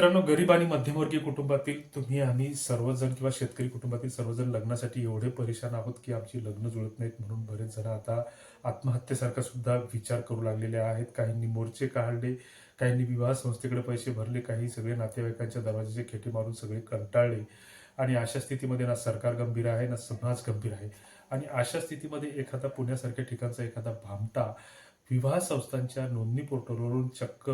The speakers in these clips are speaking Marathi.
मित्रांनो गरीब आणि मध्यमवर्गीय कुटुंबातील तुम्ही आम्ही सर्वजण किंवा शेतकरी कुटुंबातील सर्वजण लग्नासाठी एवढे परेशान आहोत की आमची लग्न जुळत नाहीत म्हणून बरेच जण आता आत्महत्येसारखा सुद्धा विचार करू लागलेले आहेत. काहींनी मोर्चे काढले काहींनी विवाह संस्थेकडे पैसे भरले काही सगळे नातेवाईकांच्या दरवाजाचे खेटे मारून सगळे कंटाळले आणि अशा स्थितीमध्ये ना सरकार गंभीर आहे ना समाज गंभीर आहे. आणि अशा स्थितीमध्ये एखादा पुण्यासारख्या ठिकाणचा एखादा भामटा विवाह संस्थांच्या नोंदणी पोर्टलवरून चक्क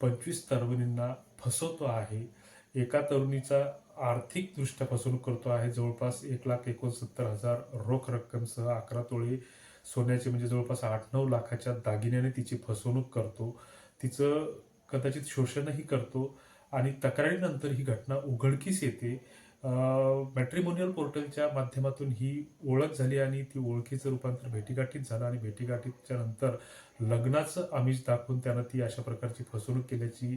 पंचवीस तरुणींना फसवतो आहे. एका तरुणीचा आर्थिकदृष्ट्या फसवणूक करतो आहे. जवळपास एक लाख एकोणसत्तर हजार रोख रक्कमसह अकरा तोळे सोन्याचे म्हणजे जवळपास आठ नऊ लाखाच्या दागिन्याने तिची फसवणूक करतो. तिचं कदाचित शोषणही करतो आणि तक्रारीनंतर ही घटना उघडकीस येते. मॅट्रिमोनियल पोर्टलच्या माध्यमातून ही ओळख झाली आणि ती ओळखीचं रूपांतर भेटीगाठीत झालं आणि भेटीगाठीच्या नंतर लग्नाचं आमिष दाखवून त्यानं ती अशा प्रकारची फसवणूक केल्याची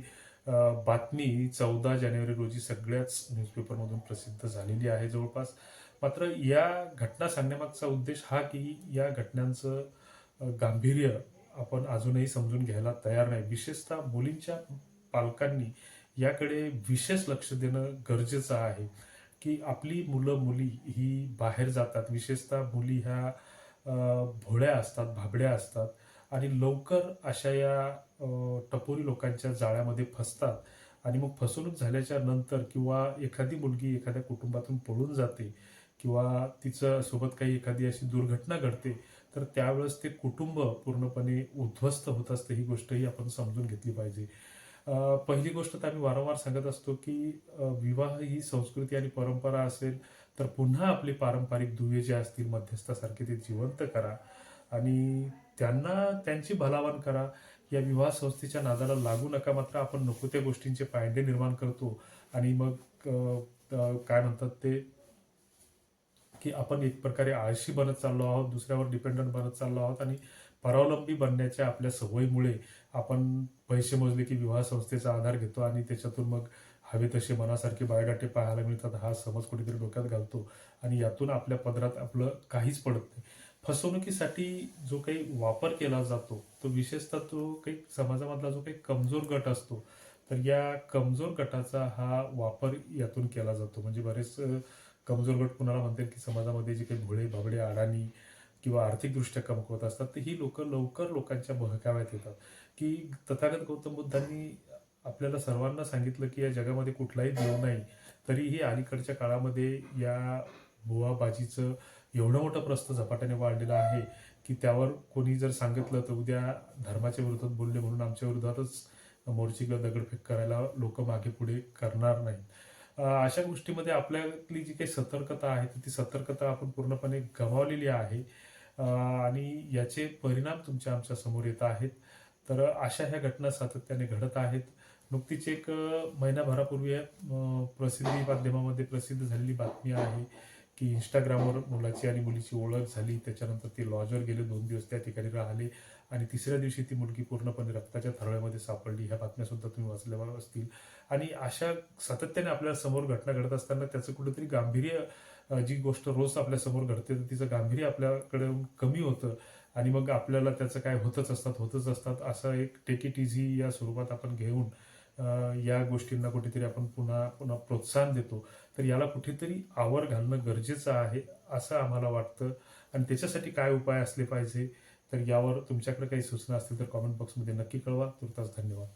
बातमी चौदा जानेवारी रोजी सगळ्याच न्यूजपेपरमधून प्रसिद्ध झालेली आहे. जवळपास मात्र या घटना सांगण्यामागचा उद्देश हा की या घटनांचं गांभीर्य आपण अजूनही समजून घ्यायला तयार नाही. विशेषतः मुलींच्या पालकांनी याकडे विशेष लक्ष देणं गरजेचं आहे. की आपली मुलं मुली ही बाहेर जातात. विशेषतः मुली ह्या भोळ्या असतात भाबड्या असतात आणि लवकर अशा या टपोरी लोकांच्या जाळ्यामध्ये फसतात आणि मग फसवणूक झाल्याच्यानंतर किंवा एखादी मुलगी एखाद्या कुटुंबातून पळून जाते किंवा तिचं सोबत काही एखादी अशी दुर्घटना घडते तर त्यावेळेस ते कुटुंब पूर्णपणे उद्ध्वस्त होत असते. ही गोष्टही आपण समजून घेतली पाहिजे. पहिली गोष्ट तर आम्ही वारंवार सांगत असतो की विवाह ही संस्कृती आणि परंपरा असेल तर पुन्हा आपले पारंपरिक दुवे जे असतील मध्यस्थासारखे ते जिवंत करा. आणि त्यांना त्यांची भलावण करा. या विवाह संस्थेच्या नादाला लागू नका मात्र आपण नको त्या गोष्टींचे पायंडे निर्माण करतो. आणि मग काय म्हणतात ते की आपण एक प्रकारे आळशी बनत चाललो आहोत दुसऱ्यावर डिपेंडंट बनत चाललो आहोत आणि परावलंबी बनण्याच्या आपल्या सवयीमुळे आपण पैसे मोजले की विवाह संस्थेचा आधार घेतो आणि त्याच्यातून मग हवे तसे मनासारखे बायोडाटे पाहायला मिळतात. हा समज कुठेतरी डोक्यात घालतो आणि यातून आपल्या पदरात आपलं काहीच पडत नाही. फसवणुकीसाठी जो काही वापर केला जातो तो विशेषतः तो काही समाजामधला जो काही कमजोर गट असतो तर या कमजोर गटाचा हा वापर यातून केला जातो. म्हणजे बरेच कमजोर गट कुणाला म्हणतील की समाजामध्ये जे काही भोळे भाबडे अडाणी किंवा आर्थिकदृष्ट्या कमकवत असतात तर ही लोक लवकर लोकांच्या बहकाव्यात येतात. की तथागत गौतम बुद्धांनी आपल्याला सर्वांना सांगितलं की या जगामध्ये कुठलाही देव नाही तरीही अलीकडच्या काळामध्ये या बुवाबाजीचं एवढं मोठं प्रस्त झपाट्याने वाढलेलं आहे की त्यावर कोणी जर सांगितलं तर उद्या धर्माच्या विरोधात बोलले म्हणून आमच्या विरोधातच मोर्चिकला दगडफेक करायला लोक मागे पुढे करणार नाहीत. अशा गोष्टीमध्ये आपल्यातली जी काही सतर्कता आहे तर ती सतर्कता आपण पूर्णपणे गमावलेली आहे. आणि याचे परिणाम तुमच्या आमच्यासमोर येत आहेत. तर अशा ह्या घटना सातत्याने घडत आहेत. नुकतीच एक महिनाभरापूर्वी प्रसिद्धी माध्यमामध्ये प्रसिद्ध झालेली बातमी आहे की इंस्टाग्रामवर मुलाची आणि मुलीची ओळख झाली. त्याच्यानंतर ते लॉजवर गेले. दोन दिवस त्या ठिकाणी राहिले. आणि तिसऱ्या दिवशी ती मुलगी पूर्णपणे रक्ताच्या थरळ्यामध्ये सापडली. ह्या बातम्या सुद्धा तुम्ही वाचल्या असतील. आणि अशा सातत्याने आपल्यासमोर घटना घडत असताना त्याचं कुठेतरी गांभीर्य जी गोष्ट रोज आपल्यासमोर घडते तर तिचं गांभीर्य आपल्याकडे कमी होतं आणि मग आपल्याला त्याचं काय होतच असतात होतच असतात असं एक टेक इट इझी या स्वरूपात आपण घेऊन या गोष्टींना कुठेतरी आपण पुन्हा पुन्हा प्रोत्साहन देतो. तर याला कुठेतरी आवर घालणं गरजेचं आहे असं आम्हाला वाटतं. आणि त्याच्यासाठी काय उपाय असले पाहिजे तर यावर तुमच्याकडे काही सूचना असतील तर कॉमेंट बॉक्समध्ये नक्की कळवा. तुर्तास धन्यवाद.